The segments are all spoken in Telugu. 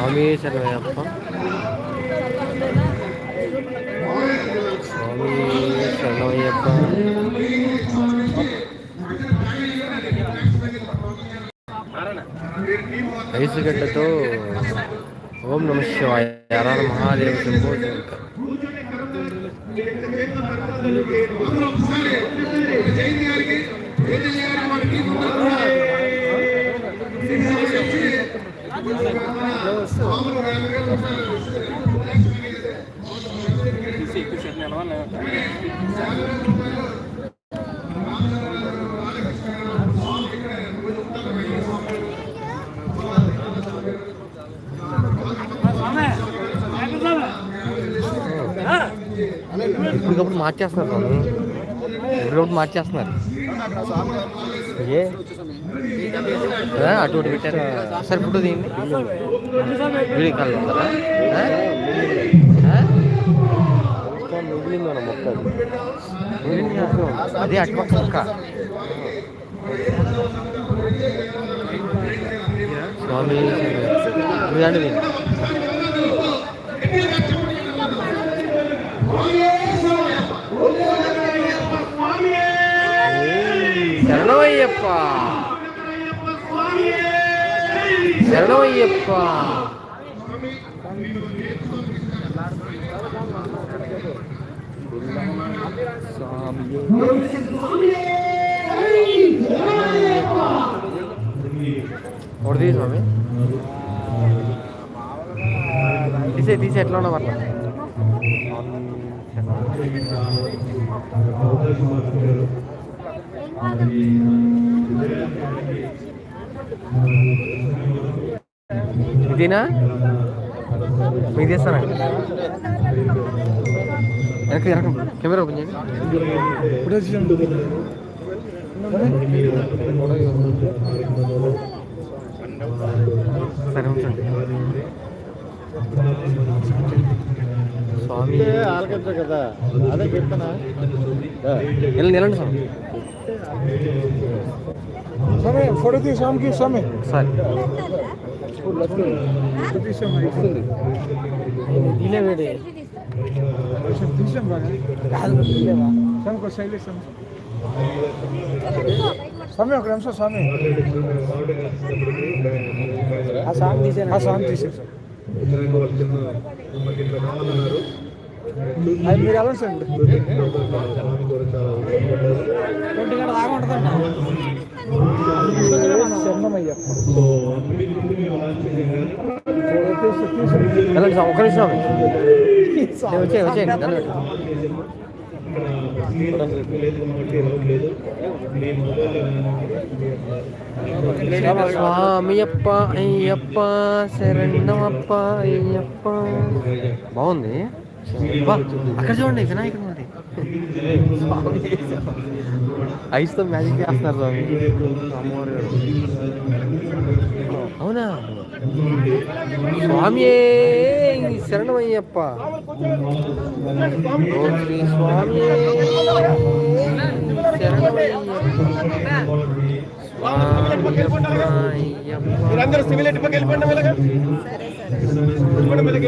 స్వామి శరణయ్యప్ప స్వామి శరణయ్యప్ప ఐసుగడ్డతో ఓం నమ శివాయ హర మహాదేవ శంభో ఇప్పటికప్పుడు మార్చేస్తున్నారు ఇప్పటికప్పుడు మార్చేస్తున్నారు. ఏ? అటు ఇటు పెట్టారు. సార్ ఫుడ్ తీయండి. వీడియో కాల్ ఉందా మొక్క అదే అటుపక్క మొక్క స్వామి ఇదండి శరణమయ్యప్ప. శరణమయ్యప్ప ఒకటి స్వామి. తీసే తీసే ఎట్లా ఉన్నావు అట్లా? ఇదేనా మీకు తీస్తానండి వెనక్కి వెనక కెమెరా ఓపెన్ చేయండి సరే ఉంచండి స్వామి ఆలకించు కదా అదే చెప్తానా వెళ్ళండి వెళ్ళండి స్వామి స్వామి ఫోటో తీ స్వామికి స్వామి సరే స్వామి ఒక నిమిషం స్వామి ఆ సాంగ్ తీసాను ఆ సాంగ్ సార్ అది మీరు ఎలా సార్ ఒక నిమిషం వచ్చేయండి. స్వామియప్ప అయ్యప్ప శరణమప్ప అయ్యప్ప. బాగుంది. అక్కడ చూడండి వినాయకుడు ఉంది. ఐస్తో మ్యాజిక్ చేస్తున్నారు స్వామి. అమ్మవారు. అవునా స్వామి శరణమయ్యప్ప శ్రీ స్వామి మీరందరూ సివిల్ ఎట్టుపక్క వెళ్ళిపోండి మెల్లగా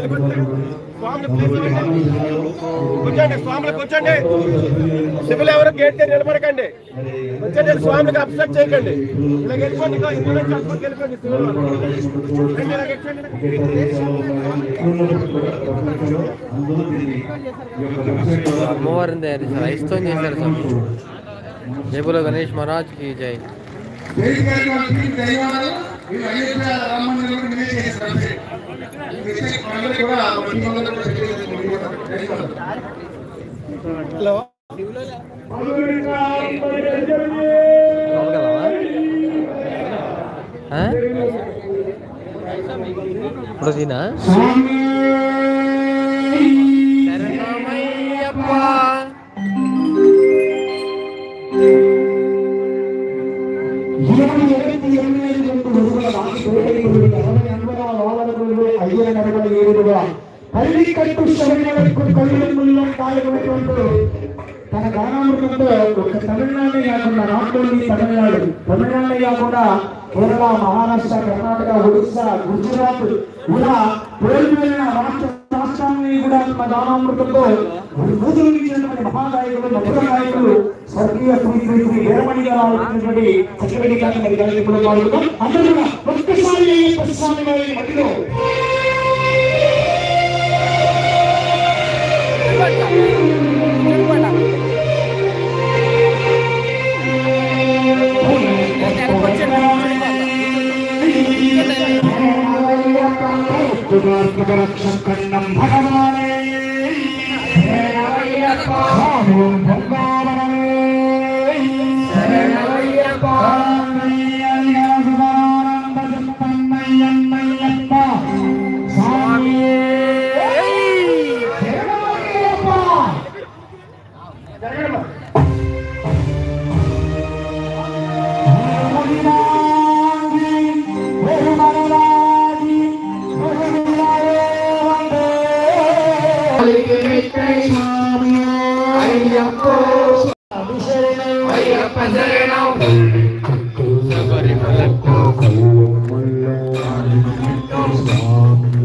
వెళ్ళిపోండి. కూర్చోండి. స్వాములు కూర్చోండి. సివిల్ ఎవరు గేట్ దగ్గర నిలబడకండి. కూర్చోండి స్వాములకు అబ్స్ట్రక్ట్ చేయకండి. ఇలా ఇగో ఇందులో సివిల్. అమ్మవారిని తయారు చేశారు ఐస్తో చేశారు స్వామి. జయపుర గణేష్ మహారాజ్కి జై హలో లోపలికి వెళ్దామా? ఆ? ఇప్పుడు తినా కళ్ళు తన గానామృతంతో ఒక తమిళనాడు కాకుండా నాట్ ఓన్లీ తమిళనాడు. తమిళనాడే కాకుండా కేరళ మహారాష్ట్ర కర్ణాటక ఒడిశా గుజరాత్ ఇలా పేరు రాష్ట్ర రాష్ట్రాన్ని కూడా తమ గానామృతంతో నూతనించినటువంటి మహాగాయకులు మధుర గాయకులు స్వర్గీయ శ్రీ శ్రీ శ్రీ గారు ఆలోచించినటువంటి మరి ఇప్పుడు అందరూ కూడా ఒక్కసారి స్వామి మధ్యలో 快点。Allah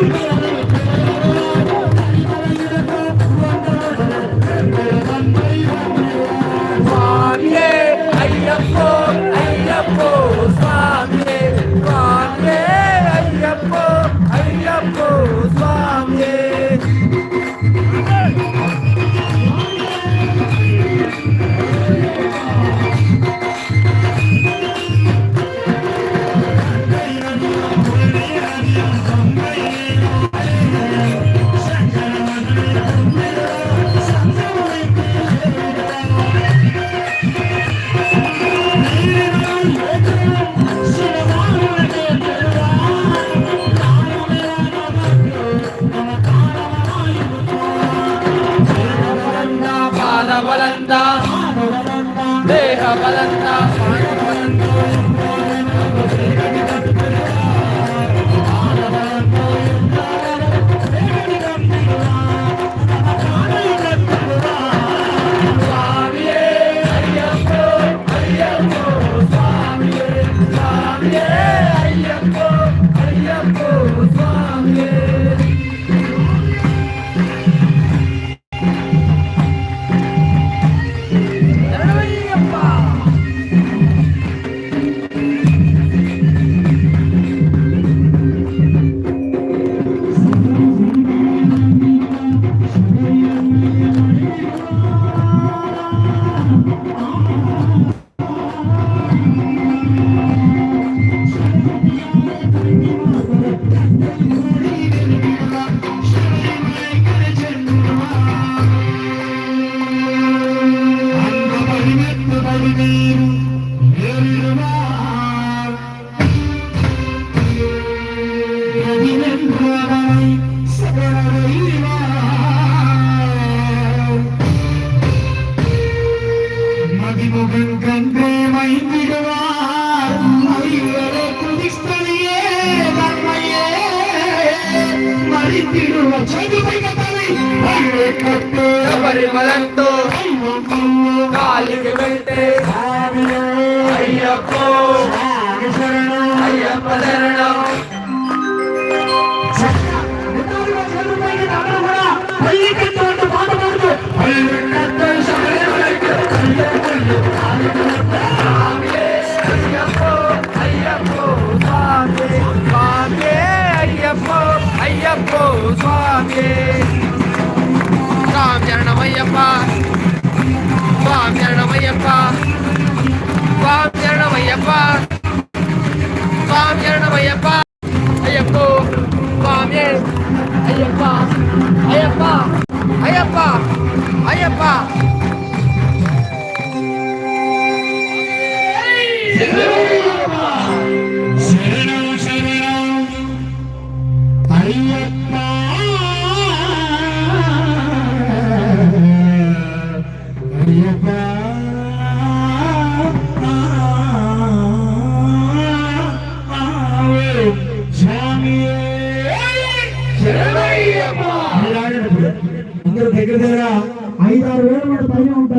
Gracias. Thank you. కట్టు పరిమళంతో కాలికి వెళ్తే అయ్యప్ప అయ్యప్ప శరణం. అయ్యప్పో స్వామి స్వామి శరణమయ్యప్ప స్వామి శరణమయ్యప్ప స్వామి శరణమయ్యప్ప స్వామి శరణమయ్యప్ప అయ్యప్పో స్వామి అయ్యప్ప అయ్యప్ప అయ్యప్ప అయ్యప్ప శరణం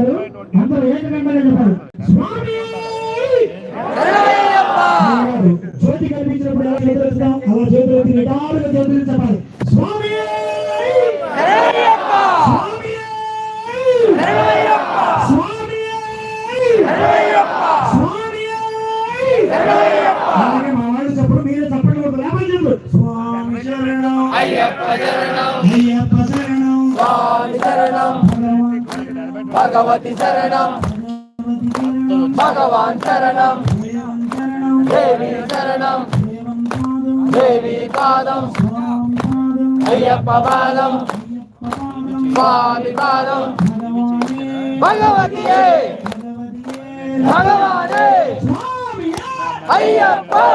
ఉంటారు అందరూ ఏకకంఠంగా చెప్పారు? స్వామి. జ్యోతి కనిపించినప్పుడు ఎలా అలా చేతులు నిటారుగా చేతులు చెప్పాలి. பகவதி சரணம். பகவான் சரணம். தேவி சரணம். தேவி பாதம். ஐயப்ப பாதம். சுவாமி பாதம் பகவதியே. பகவானே. ஐயப்பா.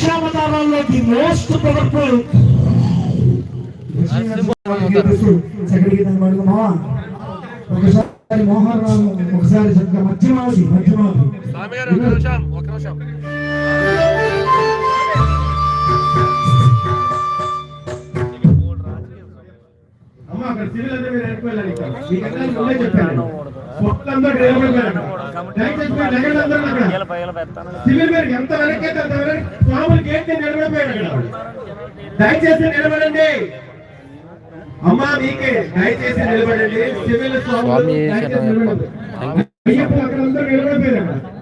స్వరూపమైనటువంటి దశావతారాల్లోకి మోస్ట్ పవర్ఫుల్ ఒకసారి మోహన్ ఒకసారి చక్కగా నిమిషం అమ్మ అక్కడ సివిల్ అంతా మీరు వెళ్ళిపోయారు ఇక్కడ ముందే చెప్పాను. వెనకైతే అంత దయచేసి నిలబడండి. అమ్మా మీకే. దయచేసి నిలబడండి. సివిల్ స్వాములు స్వామి నిలబడండి. అక్కడ అందరూ నిలబడిపోయారు